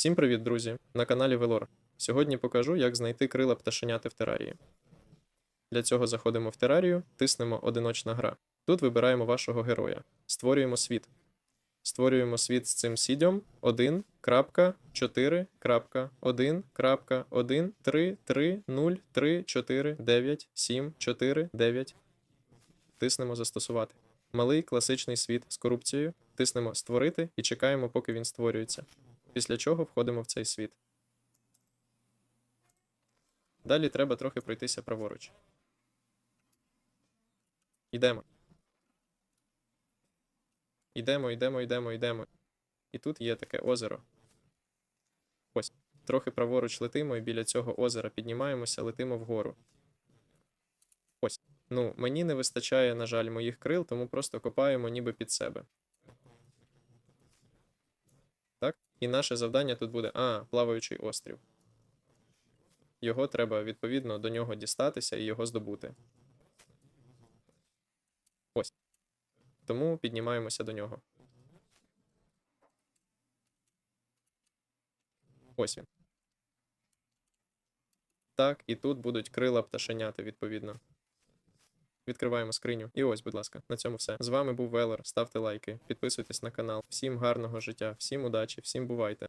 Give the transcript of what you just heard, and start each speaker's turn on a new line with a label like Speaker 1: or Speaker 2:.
Speaker 1: Всім привіт, друзі! На каналі Велор. Сьогодні покажу, як знайти крила пташеняти в терарії. Для цього заходимо в терарію, тиснемо одиночна гра. Тут вибираємо вашого героя, створюємо світ. Створюємо світ з цим сідьом 1.4.1.3.3.0.3.4.9.7.4.9. Тиснемо застосувати. Малий класичний світ з корупцією. Тиснемо створити і чекаємо, поки він створюється. Після чого входимо в цей світ. Далі треба трохи пройтися праворуч. Йдемо. Йдемо, йдемо, йдемо, йдемо. І тут є таке озеро. Ось. Трохи праворуч летимо, і біля цього озера піднімаємося, летимо вгору. Ось. Ну, мені не вистачає, на жаль, моїх крил, тому просто копаємо ніби під себе. Так? І наше завдання тут буде: а, плаваючий острів. Його треба, відповідно, до нього дістатися і його здобути. Ось. Тому піднімаємося до нього. Ось він. Так, і тут будуть крила пташеняти, відповідно. Відкриваємо скриню. І ось, будь ласка, на цьому все. З вами був Велер. Ставте лайки, підписуйтесь на канал. Всім гарного життя, всім удачі, всім бувайте.